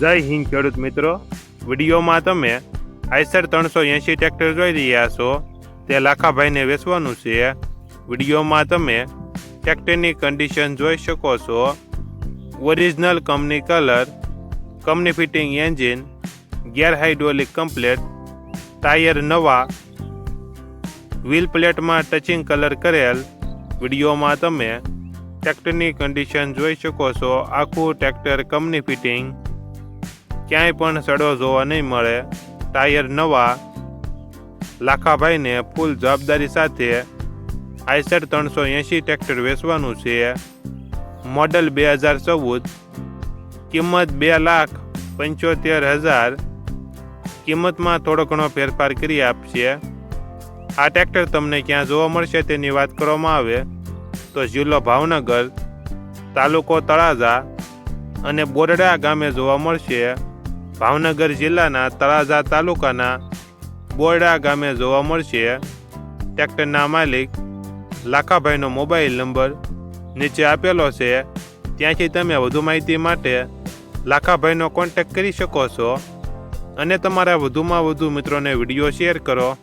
જય હિન્દ ખેડૂત મિત્રો. વિડીયોમાં તમે આઈસર ત્રણસો એંશી ટ્રેક્ટર જોઈ રહ્યા છો. તે લાખાભાઈને વેચવાનું છે. વિડીયોમાં તમે ટ્રેક્ટરની કન્ડિશન જોઈ શકો છો. Original company colour company fitting engine gear hydraulic complete tyre નવા વ્હીલ પ્લેટમાં ટચિંગ કલર કરેલ. વિડીયોમાં તમે ટ્રેક્ટરની કન્ડિશન જોઈ શકો છો. આખું ટ્રેક્ટર કંપની ફિટિંગ ક્યાંય પણ સડો જોવા નહીં મળે. ટાયર નવા. લાખાભાઈને ફૂલ જવાબદારી સાથે આઈસર ત્રણસો એંશી ટ્રેક્ટર વેચવાનું છે. મોડલ બે હજાર ચૌદ. કિંમત બે લાખ પંચોતેર હજાર. કિંમતમાં થોડો ઘણો ફેરફાર કરી આપશે. આ ટ્રેક્ટર તમને ક્યાં જોવા મળશે તેની વાત કરવામાં આવે. તો જિલ્લો ભાવનગર, તાલુકો તળાજા અને બોરડા ગામે જોવા મળશે. ભાવનગર જિલ્લાના તળાજા તાલુકાના બોરડા ગામે જોવા મળશે. ટ્રેક્ટરના માલિક લાખાભાઈનો મોબાઈલ નંબર નીચે આપેલો છે. ત્યાંથી તમે વધુ માહિતી માટે લાખાભાઈનો કોન્ટેક્ટ કરી શકો છો. અને તમારા વધુમાં વધુ મિત્રોને વીડિયો શેર કરો.